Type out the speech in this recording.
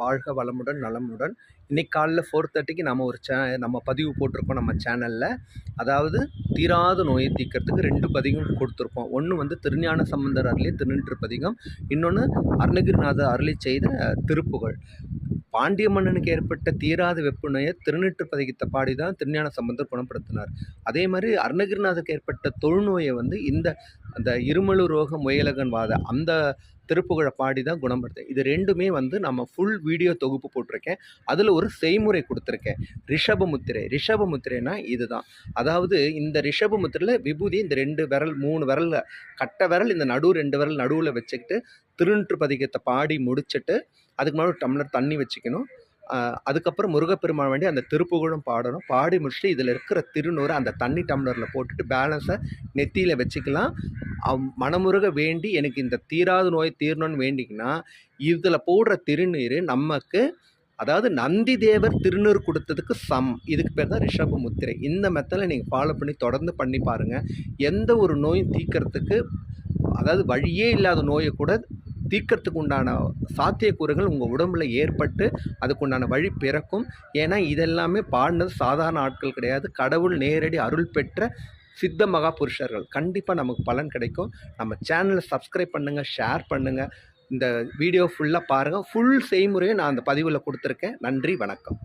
வாழ்க வளமுடன் நலமுடன். இன்னைக்கு காலைல ஃபோர் தேர்ட்டிக்கு நம்ம ஒரு சே நம்ம பதிவு போட்டிருக்கோம் நம்ம சேனலில் அதாவது தீராத நோயை தீக்கிறதுக்கு ரெண்டு பதிகம் கொடுத்துருப்போம் ஒன்று வந்து திருஞான சம்பந்தர் அருளி திருநின்று பதிகம். இன்னொன்று அருணகிரிநாதர் அருளி செய்த திருப்புகழ். பாண்டிய மன்னனுக்கு ஏற்பட்ட தீராத வெப்பு நோயை திருநீற்று பதிகத்தை பாடி தான் திருஞான சம்பந்தர் குணப்படுத்தினார். அதே மாதிரி அருணகிரிநாதருக்கு ஏற்பட்ட தொழுநோயை வந்து இந்த அந்த இருமலு ரோக முயலகன் வாத அந்த திருப்புகழை பாடி தான் குணப்படுத்து இது ரெண்டுமே வந்து நம்ம ஃபுல் வீடியோ தொகுப்பு போட்டிருக்கேன். அதில் ஒரு செய்முறை கொடுத்துருக்கேன். ரிஷபமுத்திரை. ரிஷபமுத்திரைனா ரிஷப இதுதான். அதாவது இந்த ரிஷப முத்திரையில் விபூதி இந்த ரெண்டு விரல் மூணு விரலில் கட்டை விரல் இந்த நடு ரெண்டு விரல் நடுவில் வச்சுக்கிட்டு திருநூற்று பதிகத்தை பாடி முடிச்சுட்டு அதுக்கு முன்னாடி ஒரு டம்ளர் தண்ணி வச்சுக்கணும். அதுக்கப்புறம் முருகப்பெருமான் வேண்டி அந்த திருப்புகழும் பாடணும். பாடி முடிச்சுட்டு இதில் இருக்கிற திருநூறு அந்த தண்ணி டம்ளரில் போட்டுட்டு பேலன்ஸை நெத்தியில் வச்சுக்கலாம். அவ் மனமுருக வேண்டி எனக்கு இந்த தீராத நோய் தீரணும்னு வேண்டிங்கன்னா இதில் போடுற திருநீர் நமக்கு அதாவது நந்தி தேவர் திருநூறு கொடுத்ததுக்கு சம். இதுக்கு பேர் தான் ரிஷப முத்திரை இந்த மெத்தடில் நீங்கள் ஃபாலோ பண்ணி தொடர்ந்து பண்ணி பாருங்கள் எந்த ஒரு நோயும் தீக்கிறதுக்கு அதாவது வழியே இல்லாத நோயை கூட தீக்கிறதுக்கு உண்டான சாத்தியக்கூறுகள் உங்கள் உடம்புல ஏற்பட்டு அதுக்குண்டான வழி பிறக்கும். ஏன்னா இதெல்லாமே பாடினது சாதாரண ஆட்கள் கிடையாது. கடவுள் நேரடி அருள் பெற்ற சித்த மகா புருஷர்கள் கண்டிப்பாக நமக்கு பலன் கிடைக்கும். நம்ம சேனலை சப்ஸ்கிரைப் பண்ணுங்கள் ஷேர் பண்ணுங்கள் இந்த வீடியோ ஃபுல்லாக பாருங்கள் ஃபுல் செய்முறையை நான் அந்த பதிவில் கொடுத்துருக்கேன். நன்றி வணக்கம்.